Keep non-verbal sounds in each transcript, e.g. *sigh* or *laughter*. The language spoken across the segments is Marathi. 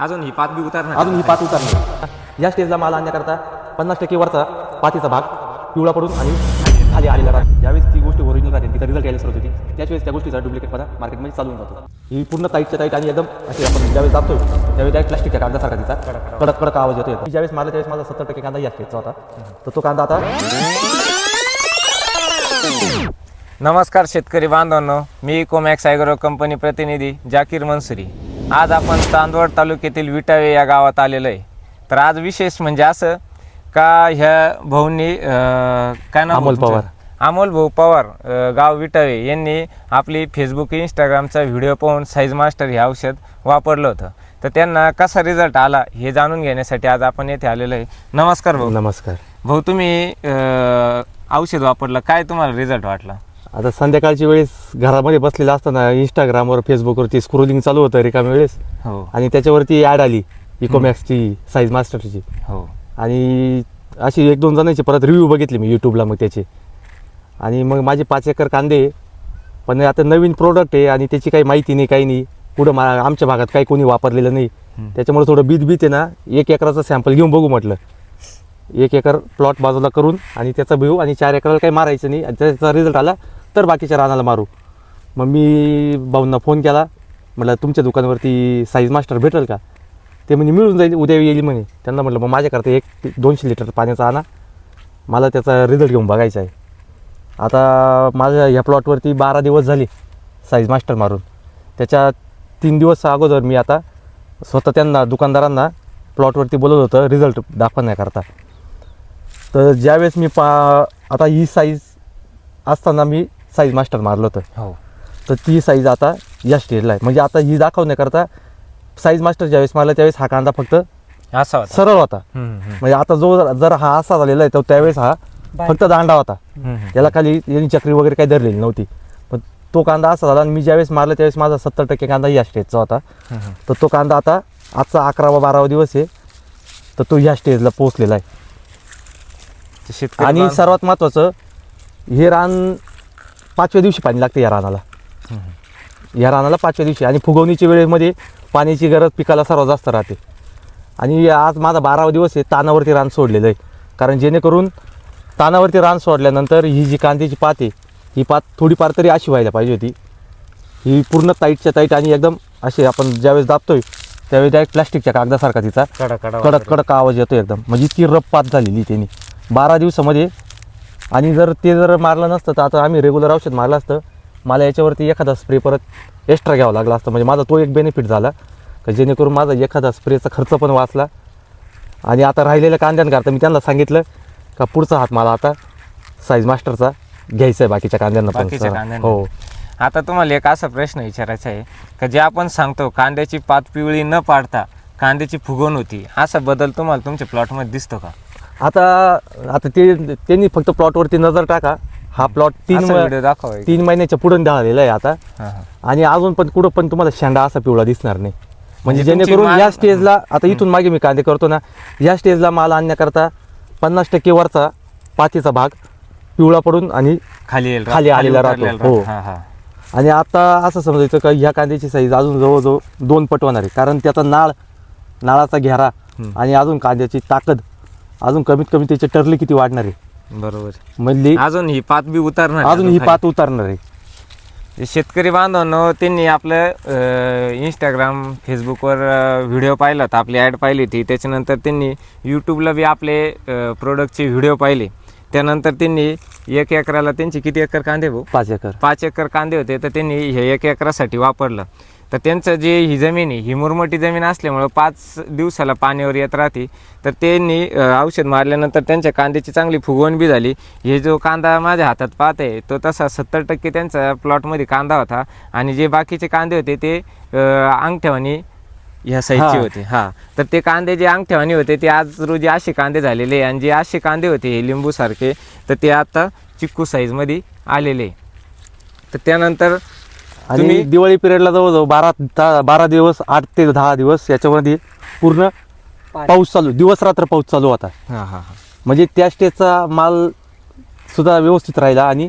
अजून ही पाच बी उतारणार अजून ही पात उतरणार या स्टेजला माल आणण्याकरता पन्नास टक्के वरचा पातीचा भाग पिवळा पडून आणि खाली आलेला राहतो ज्यावेळेस ती गोष्ट ओरिजिनल राहते तिचा रिझल्ट यायला सुरुवात होती. त्याच वेळेस त्या गोष्टीचा डुप्लिकेटपणा मार्केटमध्ये चालून जातो. ही पूर्ण टाईटच्या टाईट आणि एकदम अशी आपण ज्यावेळेस दाबतो त्यावेळेस त्या प्लास्टिकच्या कागदासारखा तिचा कडक कडक आवाज येतो मी ज्यावेळेस मारला त्यावेळेस माझा सत्तर टक्के कांदा या स्टेजचा होता. तर तो कांदा आता नमस्कार शेतकरी बांधवांनो. मी कोमॅक्स ॲग्रो कंपनी प्रतिनिधी जाकीर मनसुरी. आज आपण चांदवड तालुक्यातील विटावे या गावात आलेलो आहे. तर आज विशेष म्हणजे असं का ह्या भाऊंनी काय नाव अमोल? पवार. अमोल भाऊ पवार गाव विटावे यांनी आपली फेसबुक इंस्टाग्रामचा व्हिडिओ पाहून साईज मास्टर हे औषध वापरलं होतं. तर त्यांना कसा रिझल्ट आला हे जाणून घेण्यासाठी आज आपण येथे आलेलो आहे. नमस्कार भाऊ. नमस्कार. भाऊ तुम्ही औषध वापरलं. काय तुम्हाला रिझल्ट वाटला? आता संध्याकाळची वेळेस घरामध्ये बसलेला असताना इंस्टाग्रामवर फेसबुकवरती स्क्रोलिंग चालू होतं रिकाम्या वेळेस. हो. आणि त्याच्यावरती ॲड आली इकोमॅक्सची साईज मास्टरची हो. आणि अशी एक दोन जणांची परत रिव्ह्यू बघितले मी यूट्यूबला मग त्याचे. आणि मग माझे पाच एकर कांदे. पण आता नवीन प्रोडक्ट आहे आणि त्याची काही माहिती नाही काही नाही. कुठं मा आमच्या भागात काही कोणी वापरलेलं नाही. त्याच्यामुळे थोडं बीत बीत आहे ना एक एकराचं सॅम्पल घेऊन बघू म्हटलं. एक एकर प्लॉट बाजूला करून आणि त्याचा भिऊ आणि चार एकराला काही मारायचं नाही. आणि त्याचा रिझल्ट आला तर बाकीच्या रानाला मारू. मग मी भाऊंना फोन केला. म्हटलं तुमच्या दुकानावरती साईज मास्टर भेटेल का? ते म्हणजे मिळून जाईल उद्या येईल म्हणे. त्यांना म्हटलं मग माझ्याकरता एक दोनशे लिटर पाण्याचा आणा. मला त्याचा रिझल्ट घेऊन बघायचा आहे. आता माझ्या ह्या प्लॉटवरती बारा दिवस झाले साईज मास्टर मारून. त्याच्या तीन दिवस अगोदर मी आता स्वतः त्यांना दुकानदारांना प्लॉटवरती बोलत होतं रिझल्ट दाखवण्याकरता. तर ज्यावेळेस मी पा आता ही साईज असताना मी साईज मास्टर मारलं होतं. हो. तर ती साईज आता या स्टेजला आहे. म्हणजे आता ही दाखवण्याकरता साईज मास्टर ज्यावेळेस मारला त्यावेळेस हा कांदा फक्त असा होता. सरळ होता. म्हणजे आता जो जर हा असा झालेला आहे तर त्यावेळेस हा फक्त दांडा होता. हम्म, हम्म. याला खाली यांनी चक्री वगैरे काही धरलेली नव्हती. पण तो कांदा असा झाला आणि मी ज्यावेळेस मारला त्यावेळेस माझा सत्तर टक्के कांदा या स्टेजचा होता. तर तो कांदा आता आजचा अकरावा बारावा दिवस आहे. तर तो ह्या स्टेजला पोहोचलेला आहे. आणि सर्वात महत्त्वाचं हे रान पाचव्या दिवशी पाणी लागते या रानाला. या रानाला पाचव्या दिवशी. आणि फुगवणीच्या वेळेमध्ये पाण्याची गरज पिकाला सर्वात जास्त राहते. आणि आज माझा बारावा दिवस आहे तानावरती रान सोडलेलं आहे. कारण जेणेकरून तानावरती रान सोडल्यानंतर ही जी कांद्याची पात आहे ही पात थोडीफार तरी अशी व्हायला पाहिजे होती. ही पूर्ण टाईटच्या टाईट आणि एकदम अशी आपण ज्यावेळेस दाबतोय त्यावेळेस डायरेक्ट प्लास्टिकच्या कागदासारखा तिचा कडा कडा कडक कडक आवाज येतो एकदम. म्हणजे इतकी रफ पात झालेली त्यांनी. बारा दिवसामध्ये आणि जर ते जर मारलं नसतं तर आता आम्ही रेग्युलर औषध मारलं असतं. मला याच्यावरती एखादा स्प्रे परत एक्स्ट्रा घ्यावा लागला असतं. म्हणजे माझा तो एक बेनिफिट झाला का जेणेकरून माझा एखादा स्प्रेचा खर्च पण वाचला. आणि आता राहिलेल्या कांद्यांकरता मी त्यांना सांगितलं का पुढचा हात मला आता साईज मास्टरचा घ्यायचा आहे बाकीच्या कांद्यांना पण. हो आता तुम्हाला एक असा प्रश्न विचारायचा आहे का जे आपण सांगतो कांद्याची पात पिवळी न पाडता कांद्याची फुगवण होती असा बदल तुम्हाला तुमच्या प्लॉटमध्ये दिसतो का? आता आता ते त्यांनी फक्त प्लॉटवरती नजर टाका हा प्लॉट तीन असा दाखवा एक. तीन महिन्याच्या पुढे झालेला आहे आता हा, हा. आणि अजून पण कुठं पण तुम्हाला शेंडा असा पिवळा दिसणार नाही म्हणजे म्हणजे तुमची जेणेकरून माल- या स्टेजला आता इथून मागे मी कांदे करतो ना या स्टेजला माल आणण्याकरता पन्नास टक्के वरचा पातीचा भाग पिवळा पडून आणि खाली येईल खाली आलेला राहतो. उतरलेला हो. हा हा आणि आता असं समजायचं का ह्या कांद्याची साईज अजून जवळजवळ दोन पट होणार आहे कारण त्याचा नाळ नाळाचा घेरा हम्म. आणि अजून कांद्याची ताकद अजून कमीत कमी त्याची टरली किती वाढणार आहे? बरोबर. मधली अजून ही पात बी उतरणार अजून ही. पात उतरणार आहे. जे शेतकरी बांधवांनो त्यांनी आपलं इंस्टाग्राम फेसबुकवर व्हिडिओ पाहिला होता आपली ॲड पाहिली होती. त्याच्यानंतर त्यांनी यूट्यूबला बी आपले प्रोडक्टचे व्हिडिओ पाहिले. त्यानंतर त्यांनी एक एकराला त्यांची किती एकर कांदे भाऊ? पाच एकर. पाच एकर कांदे होते तर त्यांनी हे एक एकरासाठी वापरलं. तर त्यांचं जे ही जमीन आहे ही मुरमटी जमीन असल्यामुळं पाच दिवसाला पाण्यावर येत राहते. तर त्यांनी औषध मारल्यानंतर त्यांच्या कांद्याची चांगली फुगवण बी झाली. हे जो कांदा माझ्या हातात पाहत आहे तो तसा सत्तर टक्के त्यांचा प्लॉटमध्ये कांदा होता. आणि जे बाकीचे कांदे होते ते अंगठ्यावानी ह्या साईजचे. होते. हा. तर ते कांदे जे अंगठ्यावानी होते ते आज रोजी असे कांदे झालेले आणि जे असे कांदे होते हे लिंबूसारखे तर ते आता चिक्कू साईजमध्ये आलेले तर त्यानंतर आणि दिवाळी पिरियडला जवळजवळ बारा बारा दिवस आठ ते दहा दिवस याच्यामध्ये पूर्ण पाऊस चालू दिवस रात्र पाऊस चालू होता. हां हां हां. म्हणजे त्या स्टेजचा माल सुद्धा व्यवस्थित राहिला आणि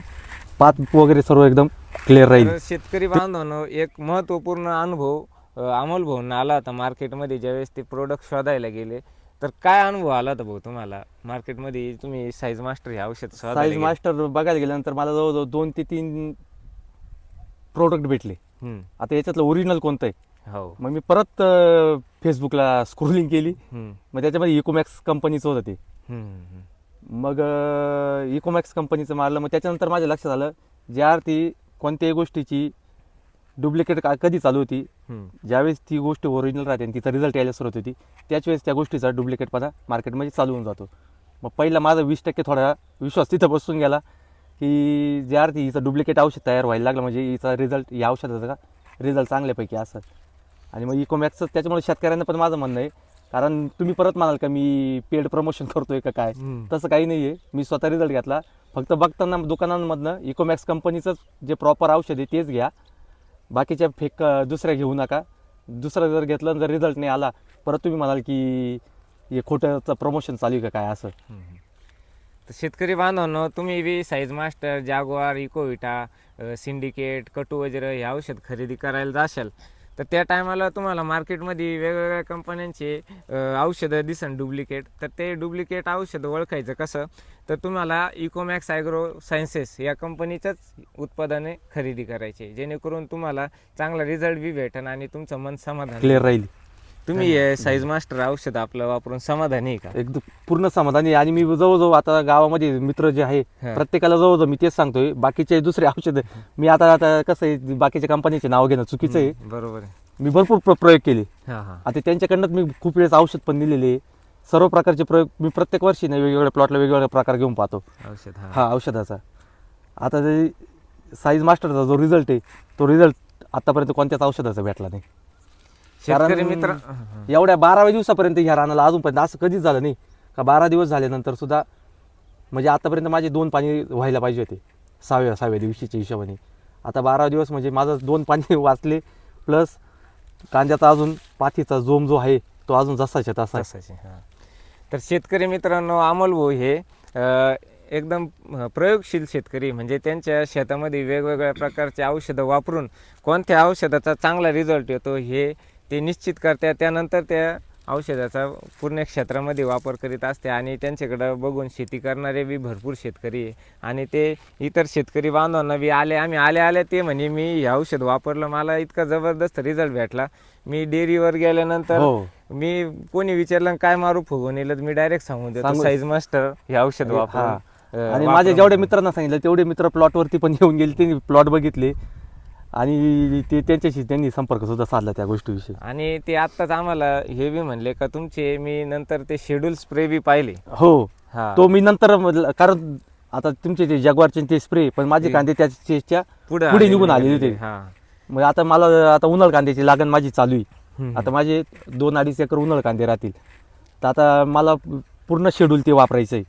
पात वगैरे सर्व एकदम क्लिअर राहील. तर शेतकरी बांधवांनो एक महत्त्वपूर्ण अनुभव अ, अमोल भाऊंना आला होता मार्केटमध्ये ज्यावेळेस ते प्रोडक्ट शोधायला गेले. तर काय अनुभव आला होता भाऊ तुम्हाला? मार्केटमध्ये तुम्ही साईज मास्टर हे औषध शोधायला साईज गेले. मास्टर बघायला गेल्यानंतर मला जवळजवळ दोन ते तीन प्रोडक्ट भेटले. हम्म. आता याच्यातलं ओरिजिनल कोणतं आहे हो. मग मी परत अं, फेसबुकला स्क्रोलिंग केली. हम्म. मग त्याच्यामध्ये इकोमॅक्स कंपनीचं होतं ते. हम्म, हम्म. मग इकोमॅक्स कंपनीचं मारलं. मग त्याच्यानंतर माझ्या लक्षात आलं ज्या अर्थी कोणत्याही गोष्टीची डुप्लिकेट कधी चालू होती? हम्म. ज्यावेळेस ती गोष्ट ओरिजिनल राहते आणि तिचा रिझल्ट यायला सुरुवात होती त्याच वेळेस त्या गोष्टीचा डुप्लिकेटपणा मार्केटमध्ये चालू होऊन जातो. मग पहिला माझा वीस टक्के थोडा विश्वास तिथं बसून गेला. की ज्या अर्थी हिचं डुप्लिकेट औषध तयार व्हायला लागलं म्हणजे हिचा रिझल्ट या औषधाचा का? रिझल्ट चांगल्यापैकी असत आणि मग इकोमॅक्सचं त्याच्यामुळे शेतकऱ्यांना पण माझं म्हणणं आहे कारण तुम्ही परत म्हणाल का मी पेड प्रमोशन करतोय का काय. तसं काही नाही आहे मी स्वतः रिझल्ट घेतला. फक्त बघताना दुकानांमधनं इकोमॅक्स कंपनीचंच जे प्रॉपर औषध आहे तेच घ्या. बाकीच्या फेक दुसऱ्या घेऊ नका. दुसरं जर घेतलं जर रिझल्ट नाही आला परत तुम्ही म्हणाल की हे खोटंचं प्रमोशन चालू आहे का काय असं. तर शेतकरी बांधवांनो तुम्ही बी size master Jaguar Ecovita syndicate कटू वगैरे हे औषध खरेदी करायला जाशाल. तर त्या टायमाला तुम्हाला मार्केटमध्ये वेगवेगळ्या कंपन्यांचे औषधं दिसन डुप्लिकेट तर ते डुप्लिकेट औषध ओळखायचं कसं? तर तुम्हाला इकोमॅक्स ॲग्रो सायन्सेस या कंपनीचंच उत्पादने खरेदी करायचे. जेणेकरून तुम्हाला चांगला रिझल्ट बी भेटेन आणि तुमचं मन समाधान क्लिअर राहील. तुम्ही साईज मास्टर औषध आपलं वापरून समाधानी आहे का? एकदम पूर्ण समाधानी आहे. आणि मी जवळजवळ आता गावामध्ये मित्र जे आहे. प्रत्येकाला जवळजवळ मी तेच सांगतोय. बाकीचे दुसरे औषध मी आता आता कसं आहे बाकीच्या कंपनीचे नाव घेणं चुकीचं आहे. बरोबर आहे. मी भरपूर प्र- प्रयोग केले. आता त्यांच्याकडनं मी खूप वेळेस औषध पण दिलेले आहे. सर्व प्रकारचे प्रयोग मी प्रत्येक वर्षी ना वेगवेगळ्या प्लॉटला वेगवेगळ्या प्रकार घेऊन पाहतो. औषध हां. औषधाचा. आता साईज मास्टरचा जो रिझल्ट आहे तो रिझल्ट आतापर्यंत कोणत्याच औषधाचा भेटला नाही. शेतकरी कारण मित्र एवढ्या बाराव्या दिवसापर्यंत ह्या रानाला अजूनपर्यंत असं कधीच झालं नाही. का बारा दिवस झाल्यानंतर सुद्धा म्हणजे आतापर्यंत माझे दोन पाणी व्हायला पाहिजे होते. सहाव्या सहाव्या दिवशीच्या हिशोबाने. आता बारा दिवस म्हणजे माझं दोन पाणी *laughs* वाचले प्लस कांद्याचा अजून पाथीचा जोम जो आहे तो अजून जसाच्या तसा. तसाचे हां. तर शेतकरी मित्रांनो अमोल भाऊ हे अ, एकदम प्रयोगशील शेतकरी. म्हणजे त्यांच्या शेतामध्ये वेगवेगळ्या प्रकारचे औषधं वापरून कोणत्या औषधाचा चांगला रिझल्ट येतो हे ते निश्चित करतात त्यानंतर त्या औषधाचा पूर्ण क्षेत्रामध्ये वापर करीत असते आणि त्यांच्याकडं बघून शेती करणारे बी भरपूर शेतकरी आहे. आणि ते इतर शेतकरी बांधवांना बी आले आम्ही आले आले ते म्हणे मी हे औषध वापरलं मला इतका जबरदस्त रिझल्ट भेटला. मी डेअरीवर गेल्यानंतर हो. मी कोणी विचारलं काय मारू फुगून येईल मी डायरेक्ट सांगून देतो साईज मास्टर हे औषध वापर. आणि माझ्या जेवढ्या मित्रांना सांगितलं तेवढे मित्र प्लॉटवरती पण येऊन गेले त्यांनी प्लॉट बघितले. आणि ते त्यांच्याशी त्यांनी संपर्क सुद्धा साधला त्या गोष्टीविषयी. आणि ते आत्ताच आम्हाला हे बी म्हणले का तुमचे मी नंतर ते शेड्यूल स्प्रे बी पाहिले. हो. हा. तो मी नंतर म्हटलं- कारण आता तुमचे ते जगवारचे ते स्प्रे पण माझे कांदे त्याच्या पुढे पुढे निघून आलेले होते. हा. मग आता मला आता उन्हाळ कांद्याची लागण माझी चालू आहे. हम्म. आता माझे दोन अडीच एकर उन्हाळ कांदे राहतील. तर आता मला पूर्ण शेड्यूल ते वापरायचं आहे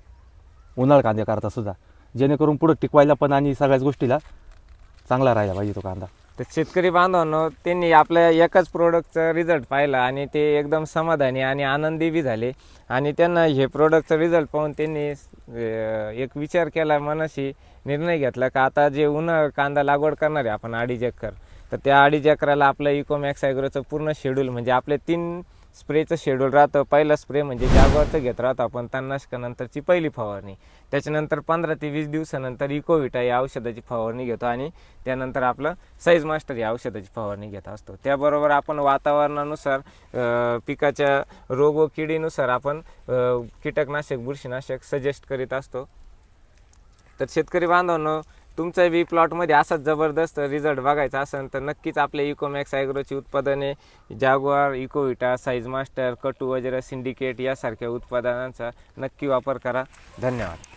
उन्हाळ कांद्याकरता सुद्धा. जेणेकरून पुढं टिकवायला पण आणि सगळ्याच गोष्टीला चांगला राहिला पाहिजे तो कांदा. तर शेतकरी बांधवांनो त्यांनी आपल्या एकाच प्रोडक्टचा रिझल्ट पाहिला आणि ते एकदम समाधानी आणि आनंदी बी झाले. आणि त्यांना हे प्रोडक्टचा रिझल्ट पाहून त्यांनी एक विचार केला मनाशी निर्णय घेतला का आता जे उन्हाळ कांदा लागवड करणार आहे आपण अडीच एकर तर त्या अडीच एकराला आपलं इकोमॅक्स ॲग्रोचं पूर्ण शेड्यूल म्हणजे आपले तीन स्प्रेचं शेड्यूल राहतं. पहिला स्प्रे म्हणजे जागवारचं घेत राहतो आपण. तणनाशकानंतरची पहिली फवारणी. त्याच्यानंतर पंधरा ते वीस दिवसानंतर इकोविटा या औषधाची फवारणी घेतो आणि त्यानंतर आपलं साईज मास्टर या औषधाची फवारणी घेत असतो. त्याबरोबर आपण वातावरणानुसार पिकाच्या रोग व किडीनुसार आपण कीटकनाशक बुरशीनाशक सजेस्ट करीत असतो. तर शेतकरी बांधवांनो तुमचं बी प्लॉटमध्ये असाच जबरदस्त रिझल्ट बघायचा असेल तर नक्कीच आपल्या इकोमॅक्स ॲग्रोची उत्पादने जागवार इकोविटा साईज मास्टर कटू वगैरे सिंडिकेट यासारख्या उत्पादनांचा नक्की वापर करा. धन्यवाद.